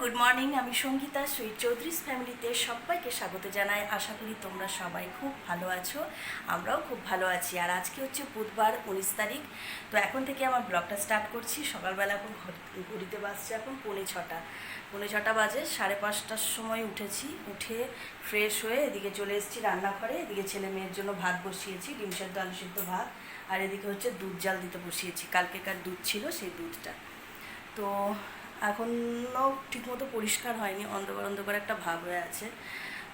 Good morning আমি Sangeeta sweet চৌধুরীস ফ্যামিলিতে সবাইকে স্বাগত জানাই। আশা করি তোমরা সবাই খুব ভালো আছো, আমরাও খুব ভালো আছি। আর আজকে হচ্ছে বুধবার উনিশ তারিখ। তো এখন থেকে আমার ব্লগটা স্টার্ট করছি। সকালবেলা এখন ঘড়িতে বাজছে এখন পৌনে ছটা। পৌনে ছটা বাজে, সাড়ে পাঁচটার সময় উঠেছি। উঠে ফ্রেশ হয়ে এদিকে চলে এসেছি রান্নাঘরে। এদিকে ছেলে মেয়ের জন্য ভাত বসিয়েছি, ডিম সেদ্ধ, আলু সেদ্ধ, ভাত। আর এদিকে হচ্ছে দুধ জাল দিতে বসিয়েছি। কালকেকার দুধ ছিল সেই দুধটা। তো এখনও ঠিকমতো পরিষ্কার হয়নি, অন্ধকার অন্ধকার একটা ভাব হয়ে আছে।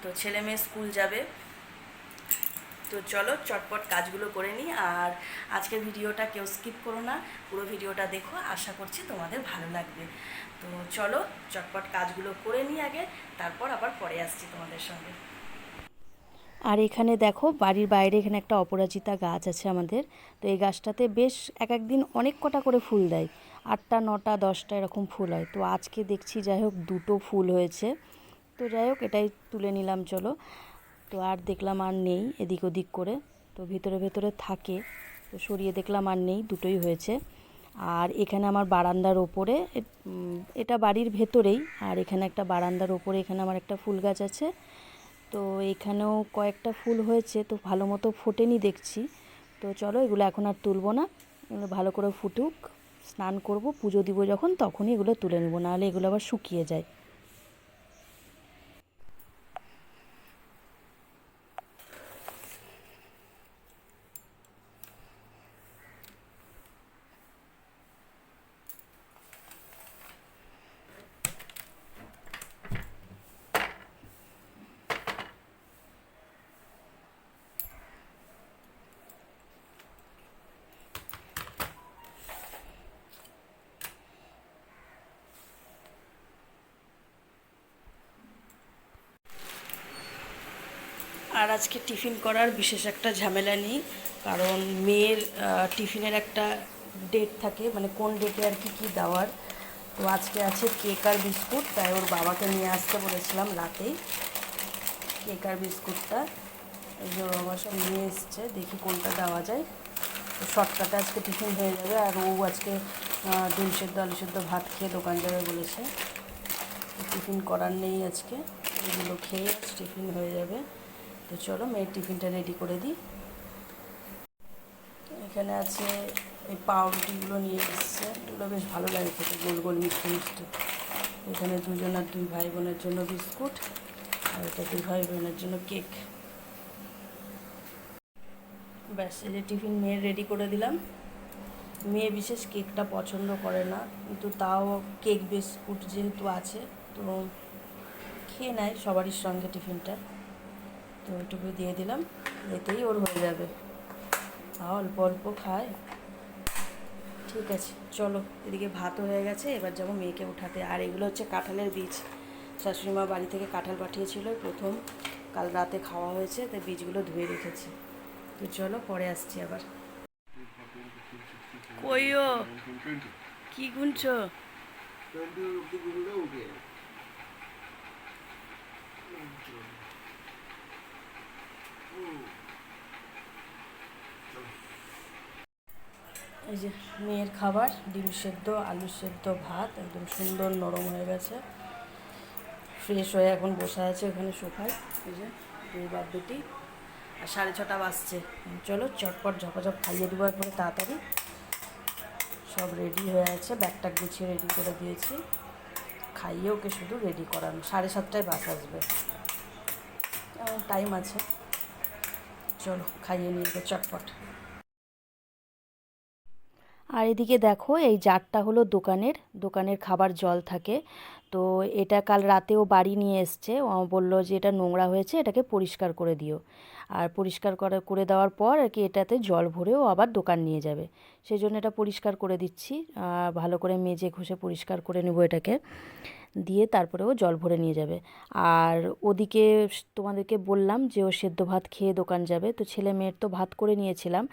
তো ছেলে মেয়ে স্কুল যাবে। তো চলো চটপট কাজগুলো করে নিই। আর আজকের ভিডিওটা কেউ স্কিপ করো না, পুরো ভিডিওটা দেখো। আশা করছি তোমাদের ভালো লাগবে। তো চলো চটপট কাজগুলো করে নিই আগে, তারপর আবার পরে আসছি তোমাদের সঙ্গে। আর এখানে দেখো, বাড়ির বাইরে এখানে একটা অপরাজিতা গাছ আছে আমাদের। তো এই গাছটাতে বেশ এক একদিন অনেক কটা করে ফুল দেয়। আটটা, নটা, দশটা এরকম ফুল হয়। তো আজকে দেখছি যাই হোক দুটো ফুল হয়েছে। তো যাই হোক এটাই তুলে নিলাম, চলো। তো আর দেখলাম আর নেই এদিক ওদিক করে। তো ভিতরে, ভেতরে থাকে। তো সরিয়ে দেখলাম আর নেই, দুটোই হয়েছে। আর এখানে আমার বারান্দার ওপরে এটা বাড়ির ভেতরেই। আর এখানে একটা বারান্দার ওপরে এখানে আমার একটা ফুল গাছ আছে। তো এখানেও কয়েকটা ফুল হয়েছে, তো ভালো মতো ফোটেনি দেখছি। তো চলো এগুলো এখন আর তুলবো না। এগুলো ভালো করে ফুটুক। স্নান করব পুজো দিব যখন তখনই এগুলো তুলে নেব নাহলে এগুলো আবার শুকিয়ে যায়। আর আজকে টিফিন করার বিশেষ একটা ঝামেলা নেই, কারণ মেয়ের টিফিনের একটা ডেট থাকে মানে কোন ডেটে আর কি কী দেওয়ার। তো আজকে আছে কেক আর বিস্কুট তাই ওর বাবাকে নিয়ে আসতে বলেছিলাম রাতেই কেক আর বিস্কুটটা এই যে বাবা সব নিয়ে এসছে, দেখি কোনটা দেওয়া যায়। তো শর্টকাটে আজকে টিফিন হয়ে যাবে, আর ও আজকে ডিম সেদ্ধ, আলু সেদ্ধ ভাত খেয়ে দোকান যাবে বলেছে। টিফিন করার নেই আজকে, এগুলো খেয়ে টিফিন হয়ে যাবে। তো চলো মেয়ের টিফিনটা রেডি করে দিই। এখানে আছে এই পাউরুটিগুলো নিয়ে এসছে। এগুলো বেশ ভালো লাগে খেতে গোল গোল মিষ্টি মিষ্টি। এখানে দুজন আর দুই ভাই বোনের জন্য বিস্কুট আর এটা দুই ভাই বোনের জন্য কেক। ব্যাস, এই যে টিফিন মেয়ের রেডি করে দিলাম। মেয়ে বিশেষ কেকটা পছন্দ করে না, কিন্তু তাও কেক, বিস্কুট যেহেতু আছে, তো খেয়ে নেয় সবারই সঙ্গে টিফিনটা। তো ওইটুকু দিয়ে দিলাম, এতেই ওর হয়ে যাবে। অল্প অল্প খায়। ঠিক আছে, চলো, এদিকে ভাতও হয়ে গেছে, এবার যাব মেয়েকে উঠাতে। আর এগুলো হচ্ছে কাঁঠালের বীজ। শাশুড়ি মা বাড়ি থেকে কাঁঠাল পাঠিয়েছিল, প্রথম। কাল রাতে খাওয়া হয়েছে, তাই বীজগুলো ধুয়ে রেখেছি। তো চলো, পরে আসছি আবার। কইও কি গুনছো? এই যে মেয়ের খাবার, ডিম সেদ্ধ আলু সেদ্ধ, ভাত, একদম সুন্দর নরম হয়ে গেছে। ফ্রেশ হয়ে এখন বসে আছে ওখানে সোফায়। এই যে দুই বাদ দুটি। আর সাড়ে ছটা বাজছে। চলো চটপট ঝপাঝপ খাইয়ে দেবো একবারে তাড়াতাড়ি। সব রেডি হয়ে আছে। ব্যাগটা গুছিয়ে রেডি করে দিয়েছি। খাইয়ে ওকে শুধু রেডি করানো। সাড়ে সাতটায় বাস আসবে। টাইম আছে। চলো খাইয়ে নিয়ে চটপট। আর এদিকে দেখো, এই জারটা হলো দোকানের দোকানের খাবার জল থাকে। তো এটা কাল রাতেও বাড়ি নিয়ে এসছে। ও বলল যে এটা নোংরা হয়েছে, এটাকে পরিষ্কার করে দিও। আর পরিষ্কার করে করে দেওয়ার পর আর কি এটাতে জল ভরেও আবার দোকান নিয়ে যাবে। সেই জন্য এটা পরিষ্কার করে দিচ্ছি। ভালো করে মেজে ঘষে পরিষ্কার করে নেব এটাকে। দিয়ে তারপরেও জল ভরে নিয়ে যাবে। আর ওদিকে তোমাদেরকে বললাম যে ও সেদ্ধ ভাত খেয়ে দোকান যাবে। তো ছেলে মেয়ের তো ভাত করে নিয়েছিলাম।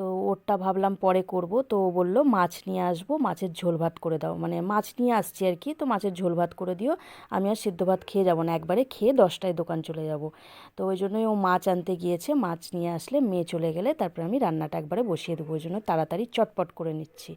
তো ওরটা ভাবলাম পরে করব। তো ও বলল, মাছ নিয়ে আসব, মাছের ঝোল ভাত করে দাও। মানে মাছ নিয়ে আসছি আর কি, তো মাছের ঝোল ভাত করে দিও। আমি আর সিদ্ধ ভাত খেয়ে যাব না, একবারে খেয়ে দশটায় দোকান চলে যাব। তো ওই জন্যই ও মাছ আনতে গিয়েছে, মাছ নিয়ে আসলে মেয়ে চলে গেলে তারপরে আমি রান্নাটা একবারে বসিয়ে দেবো। ওই জন্য তাড়াতাড়ি চটপট করে নিচ্ছি।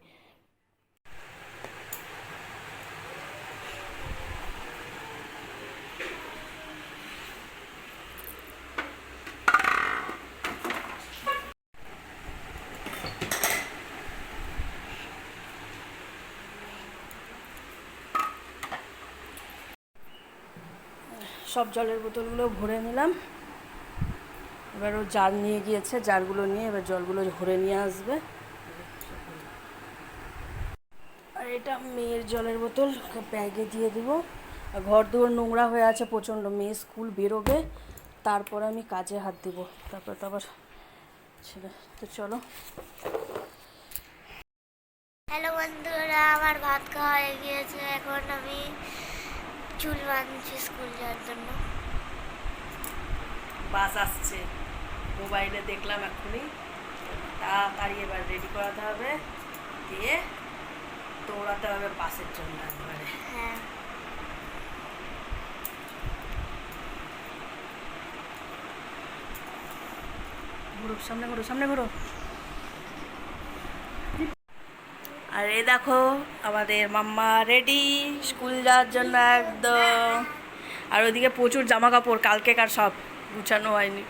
সব জলের বোতলগুলো ভরে নিলাম। এবার ও জার নিয়ে গিয়েছে, জারগুলো নিয়ে এবার জলগুলো ভরে নিয়ে আসবে। আর এটা মেয়ের জলের বোতল ব্যাগে দিয়ে দেবো। ঘর দুয়ার নোংরা হয়ে আছে, প্রচণ্ড মেয়ে স্কুল বেরোবে। তারপর আমি কাজে হাত দেব। তারপর তো আবার ছেলে, তো চলো। হ্যালো বন্ধুরা, আমার ভাত খাওয়া হয়ে গিয়েছে। এখন আমি চুল বাঁধছি স্কুল যাওয়ার জন্য। বাস আসছে। মোবাইলে দেখলাম এক্ষুনি। তাড়াতাড়ি এবার রেডি করাতে হবে। দিয়ে দৌড়াতে হবে বাসের জন্য একবারে। হ্যাঁ। ঘুরো সামনে ঘুরো সামনে ঘুরো। আর এই দেখো আমাদের মাম্মা রেডি স্কুল যাওয়ার জন্য একদম। আর ওইদিকে প্রচুর জামা কাপড় কালকে কালকেকার সব গুছানো হয়নি।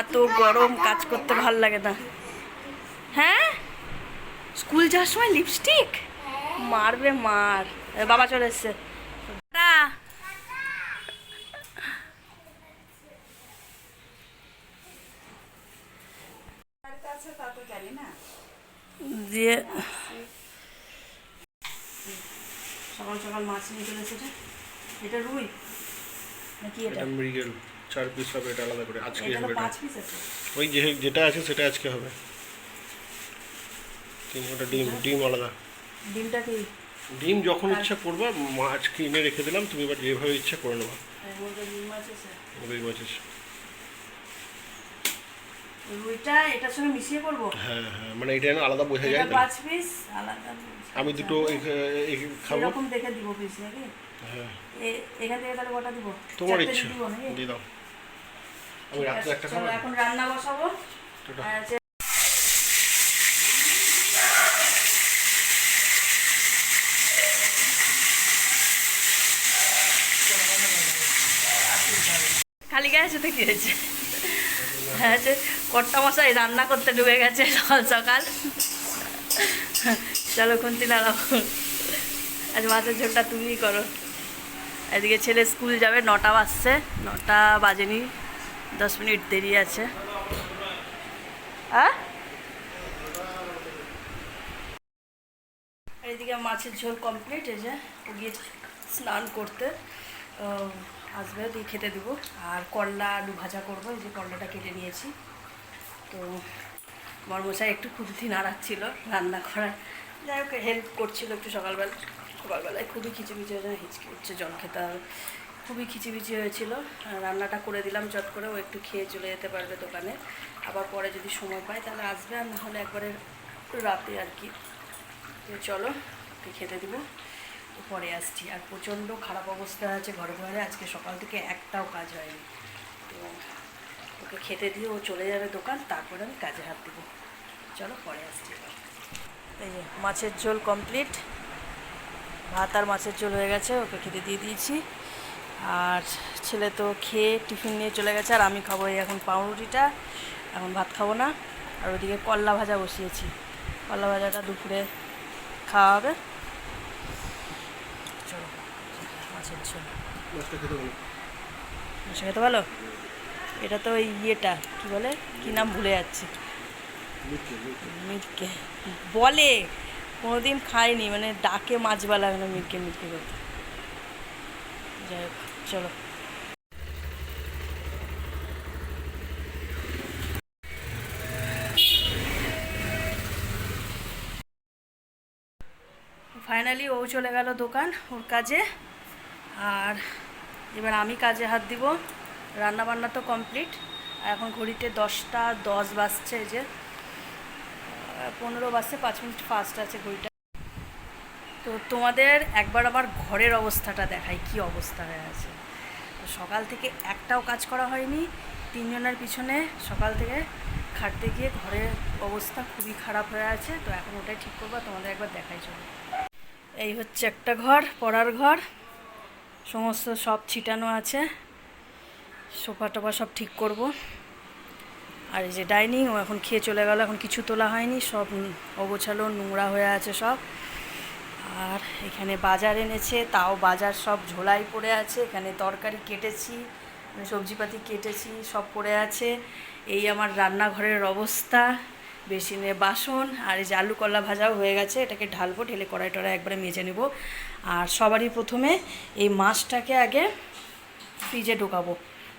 এত গরম কাজ করতে ভালো লাগে না। হ্যাঁ? স্কুল যাওয়ার সময় লিপস্টিক মারবে মার। বাবা চলে এসছে। দিয়ে সকাল সকাল মাছ নিয়ে চলে এসেছে। এটা রুই? নাকি এটা? মৃগেল। চার পিস হবে এটা আলাদা করে। আজকে হবে পাঁচ পিস আছে? ওই যে যেটা আছে সেটা আজকে হবে। তিন ওটা ডিম। ডিম আলাদা। ডিমটা কি? ডিম যখন ইচ্ছা করবা মাছ কিনে রেখে দিলাম তুমি এবার যেভাবে ইচ্ছা করে নেবা। ডিম রুই মাছ আছে। রুইটা এটার সঙ্গে মিশিয়ে করব? হ্যাঁ হ্যাঁ মানে এটা আলাদা বোঝা যায়। পাঁচ পিস আলাদা। আমি দুটো খাব। এরকম দেখে দিব পিস নাকি? হ্যাঁ। এখান থেকে তাহলে কটা দিব। তোমার ইচ্ছা? দিয়ে দাও। আমি রাত্রে একটা খাব। এখন রান্না বসাবো। খালি গায়ে আছে তো কি হয়েছে? হ্যাঁ কর্তা মশাই রান্না করতে ঢুকে গেছে সকাল সকাল। চলো নাড়াও। আজ মাছের ঝোলটা তুমিই করো। এদিকে ছেলে স্কুল যাবে, নটা বাজছে, নটা বাজেনি, দশ মিনিট দেরি আছে। হ্যাঁ এইদিকে মাছের ঝোল কমপ্লিট এই যে ও স্নান করতে আসবে, দিয়ে খেতে দেবো। আর করলা আলু ভাজা করব, এই যে করলাটা কেটে নিয়েছি। তো মরমশাই একটু খুন্তি নাড়াচ্ছিল, রান্না করার যাই হোক হেল্প করছিল একটু সকালবেলা, সকালবেলায় খুবই খিচিমিচি হয়েছে হিচকি উঠছে জল খেতে হবে খুবই খিচিমিচি হয়েছিল। রান্নাটা করে দিলাম, চট করে ও একটু খেয়ে চলে যেতে পারবে দোকানে। আবার পরে যদি সময় পায়, তাহলে আসবে, আর নাহলে একবারে রাতে আর কি। চলো, ওকে খেতে দিব। পরে আসছি। আর প্রচণ্ড খারাপ অবস্থা আছে ঘরে ঘরে, আজকে সকাল থেকে একটাও কাজ হয়নি। তো ওকে খেতে দিয়ে ও চলে যাবে দোকান, তারপরে আমি কাজে হাত দেবো। চলো, পরে আসছি। এই যে মাছের ঝোল কমপ্লিট ভাত আর মাছের ঝোল হয়ে গেছে ওকে খেতে দিয়ে দিয়েছি। আর ছেলে তো খেয়ে টিফিন নিয়ে চলে গেছে আর আমি খাব এই এখন পাউরুটিটা। এখন ভাত খাব না। আর ওদিকে করলা ভাজা বসিয়েছি। করলা ভাজাটা দুপুরে খাওয়া হবে। চলো মাছের ঝোল। খেতে ভালো এটা তো ওই ইয়েটা কি বলে? কি নাম ভুলে যাচ্ছি। মিটকে বলে, কোনোদিন খাইনি মানে ডাকে মাছবালা মানে মিটকে মিটকে করতে যাই হোক, চলো। ফাইনালি ও চলে গেল দোকান, ওর কাজে। আর এবার আমি কাজে হাত দিব। রান্না বান্না তো কমপ্লিট এখন ঘড়িতে দশটা দশ বাজছে এই যে। পনেরো বাজছে পাঁচ মিনিট ফাস্ট আছে ঘড়িটা। তো তোমাদের একবার আবার ঘরের অবস্থাটা দেখাই, কি অবস্থা হয়ে আছে। সকাল থেকে একটাও কাজ করা হয়নি, তিনজনের পিছনে সকাল থেকে খাটতে গিয়ে ঘরের অবস্থা খুবই খারাপ হয়ে আছে, তো এখন ওটাই ঠিক করব তোমাদের একবার দেখাই চলো। এই হচ্ছে একটা ঘর, পড়ার ঘর, সমস্ত সব ছিটানো আছে সোফা টোফা সব ঠিক করব। আর এই যে ডাইনিং, ও এখন খেয়ে চলে গেল, এখন কিছু তোলা হয়নি, সব অগোছালো, নোংরা হয়ে আছে সব। আর এখানে বাজার এনেছে, তাও বাজার সব ঝোলাই পড়ে আছে, এখানে তরকারি কেটেছি সবজিপাতি কেটেছি, সব পড়ে আছে। এই আমার রান্নাঘরের অবস্থা, বেসিনে বাসন, আর এই যে আলু কলা ভাজাও হয়ে গেছে, এটাকে ঢালবো, ঢেলে কড়াই টড়াই একবারে মেজে নেব। আর সবারই প্রথমে এই মাছটাকে আগে ফ্রিজে ঢোকাবো।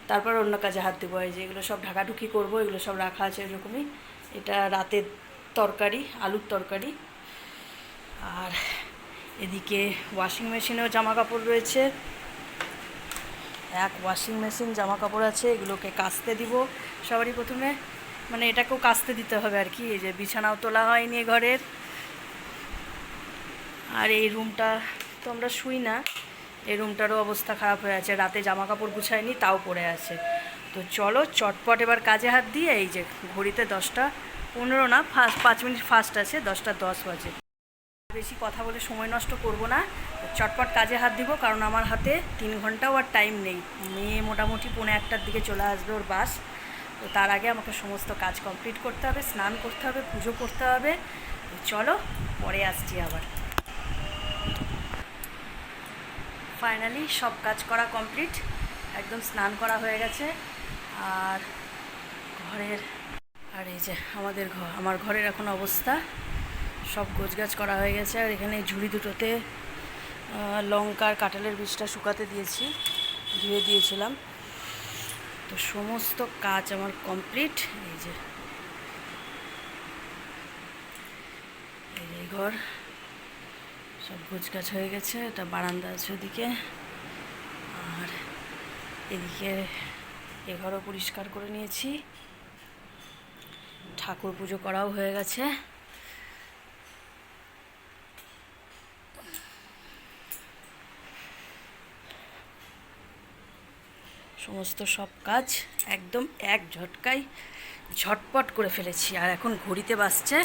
তারপর অন্য কাজে হাত দেবো, এই যে এগুলো সব ঢাকাঢুকি করব, এগুলো সব রাখা আছে এরকমই। এটা রাতের তরকারি, আলুর তরকারি। আর এদিকে ওয়াশিং মেশিনেও জামা কাপড় রয়েছে। এক ওয়াশিং মেশিন জামা কাপড় আছে, এগুলোকে কাচতে দিব। সবারই প্রথমে মানে এটাকেও কাচতে দিতে হবে আর কি, এই যে বিছানাও তোলা হয়নি ঘরের। আর এই রুমটা তো আমরা শুই না। এই রুমটারও অবস্থা খারাপ হয়ে আছে। রাতে জামা কাপড় গুছায়নি, তাও পড়ে আছে। তো চলো, চটপট এবার কাজে হাত দিয়ে এই যে ঘড়িতে দশটা পনেরো না ফার্স্ট পাঁচ মিনিট ফার্স্ট আছে, দশটা দশ বাজে। বেশি কথা বলে সময় নষ্ট করব না। চটপট কাজে হাত দিব, কারণ আমার হাতে তিন ঘন্টাও আর টাইম নেই। মেয়ে মোটামুটি পৌনে একটার দিকে চলে আসবে ওর বাস। তো তার আগে আমাকে সমস্ত কাজ কমপ্লিট করতে হবে, স্নান করতে হবে, পুজো করতে হবে। চলো, পরে আসছি আবার। ফাইনালি সব কাজ করা কমপ্লিট একদম স্নান করা হয়ে গেছে। আর ঘরের, আর এই যে আমাদের ঘর আমার ঘরের এখন অবস্থা। সব গোছগাছ করা হয়ে গেছে, আর এখানে ঝুড়ি দুটোতে লঙ্কার কাঁঠালের বীজটা শুকাতে দিয়েছি, ধুয়ে দিয়েছিলাম। তো সমস্ত কাজ আমার কমপ্লিট এই যে এই ঘর। সব গোছগাছ হয়ে গেছে, এটা বারান্দা আছে ওদিকে। আর এদিকে এ ঘরও পরিষ্কার করে নিয়েছি। ঠাকুর পুজো করাও হয়ে গেছে। সমস্ত সব কাজ একদম এক ঝটকায় ঝটপট করে ফেলেছি। আর এখন ঘড়িতে বাজছে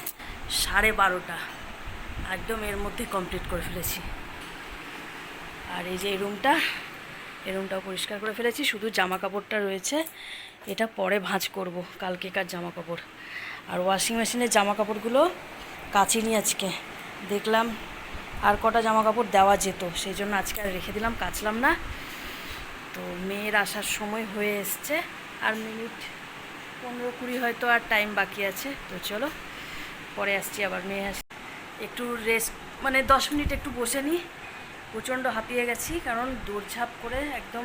সাড়ে বারোটা। একদম এর মধ্যে কমপ্লিট করে ফেলেছি। আর এই যে এই রুমটা এই রুমটাও পরিষ্কার করে ফেলেছি, শুধু জামা কাপড়টা রয়েছে। এটা পরে ভাঁজ করব কালকেকার জামা কাপড় আর ওয়াশিং মেশিনের জামা কাপড়গুলো কাচিনি আজকে। দেখলাম আর কটা জামা কাপড় দেওয়া যেত, সেই জন্য আজকে আর রেখে দিলাম, কাচলাম না। তো মেয়ের আসার সময় হয়ে এসছে, আর মিনিট পনেরো কুড়ি হয়তো আর টাইম বাকি আছে। তো চলো, পরে আসছি আবার, মেয়ে একটু রেস্ট মানে দশ মিনিট একটু বসে নিই প্রচণ্ড হাঁপিয়ে গেছি, কারণ দৌড়ঝাঁপ করে একদম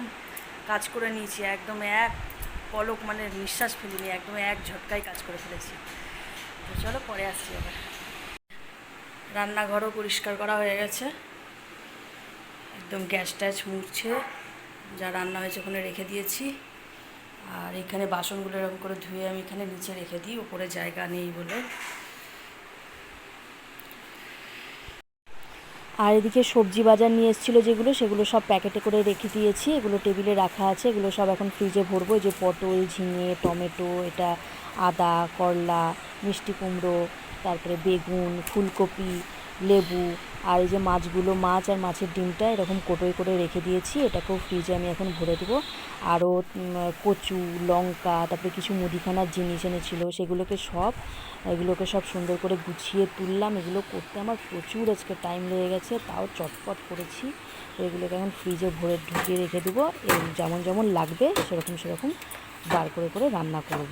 কাজ করে নিয়েছি, একদম এক পলক মানে নিঃশ্বাস ফেলিনি, একদম এক ঝটকায় কাজ করে ফেলেছি। তো চলো পরে আসছি আবার। রান্নাঘরও পরিষ্কার করা হয়ে গেছে। একদম গ্যাস ট্যাস মুছছে, যা রান্না হয়েছে ওখানে রেখে দিয়েছি। আর এখানে বাসনগুলো এরকম করে ধুয়ে আমি এখানে নিচে রেখে দিই, ওপরে জায়গা নেই বলে। আর এদিকে সবজি বাজার নিয়ে এসেছিল যেগুলো, সেগুলো সব প্যাকেটে করে রেখে দিয়েছি। এগুলো টেবিলে রাখা আছে, এগুলো সব এখন ফ্রিজে ভরবো। যে পটল, ঝিঙে, টমেটো, এটা আদা, করলা, মিষ্টি কুমড়ো, তারপরে বেগুন, ফুলকপি লেবু আর এই যে মাছগুলো, মাছ আর মাছের ডিমটা এরকম কোটোয় করে রেখে দিয়েছি, এটাকেও ফ্রিজে আমি এখন ভরে দেবো। আরও কচু, লঙ্কা, তারপরে কিছু মুদিখানার জিনিস এনেছিল, সেগুলোকে সব, এগুলোকে সব সুন্দর করে গুছিয়ে তুললাম। এগুলো করতে আমার প্রচুর আজকে টাইম লেগে গেছে, তাও চটপট করেছি। তো এগুলোকে এখন ফ্রিজে ভরে ঢুকিয়ে রেখে দেবো। যেমন যেমন লাগবে, সেরকম সেরকম বার করে করে রান্না করব।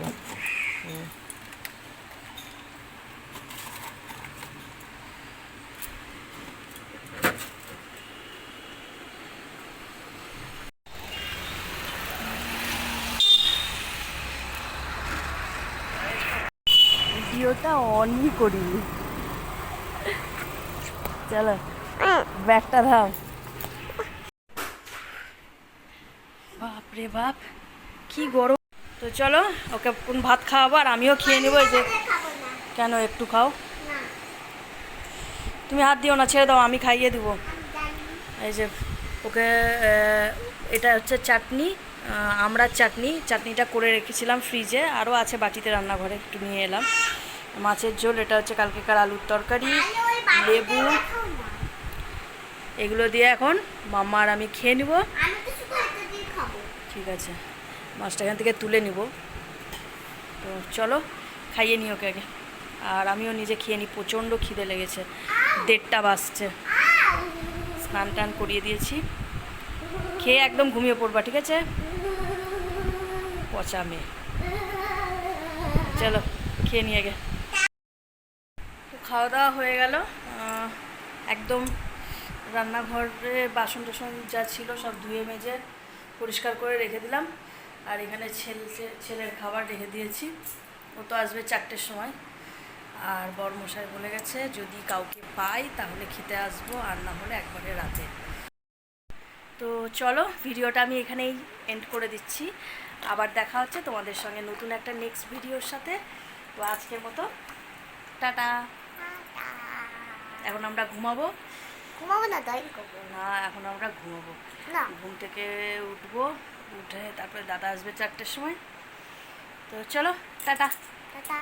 ভিডিওটা অনই চলো, ব্যাগটা দাও। বাপ রে বাপ, কি গরম। তো চলো, ওকে কোন ভাত খাওয়াবো আর আমিও খেয়ে নেব যে। কেন, একটু খাও? তুমি হাত দিও না, ছেড়ে দাও, আমি খাইয়ে দিব। এই যে, ওকে এটা হচ্ছে চাটনি আমড়ার চাটনি, চাটনিটা করে রেখেছিলাম ফ্রিজে, আরও আছে বাটিতে রান্নাঘরে, একটু নিয়ে এলাম। মাছের ঝোল, এটা হচ্ছে কালকেকার আলুর তরকারি, লেবু। এগুলো দিয়ে এখন মাম্মা আর আমি খেয়ে নিব। ঠিক আছে, মাছটা এখান থেকে তুলে নিব। তো চলো, খাইয়ে নিই ওকে আগে। আর আমিও নিজে খেয়ে নিই, প্রচণ্ড খিদে লেগেছে। দেড়টা বাজছে। স্নান টান করিয়ে দিয়েছি। খেয়ে একদম ঘুমিয়ে পড়বা, ঠিক আছে? পচা মেয়ে। চলো, খেয়ে নিয়ে গে খাওয়া দাওয়া হয়ে গেল। একদম রান্নাঘরে বাসন টাসন যা ছিল সব ধুয়ে মেজে পরিষ্কার করে রেখে দিলাম। আর এখানে ছেলে ছেলের খাবার রেখে দিয়েছি। ও তো আসবে চারটের সময়। আর বরমশাই বলে গেছে, যদি কাউকে পাই তাহলে খেতে আসব, আর না হলে একবারে রাতে। তো চলো, ভিডিওটা আমি এখানেই এন্ড করে দিচ্ছি। আবার দেখা হচ্ছে তোমাদের সঙ্গে নতুন একটা নেক্সট ভিডিওর সাথে। তো আজকের মতো, টাটা। এখন আমরা ঘুমাবো? ঘুমাবো না তাই? না এখন আমরা ঘুমাবো। না। ঘুম থেকে উঠবো উঠে তারপরে দাদা আসবে চারটের সময়। তো চলো টাটা। টাটা।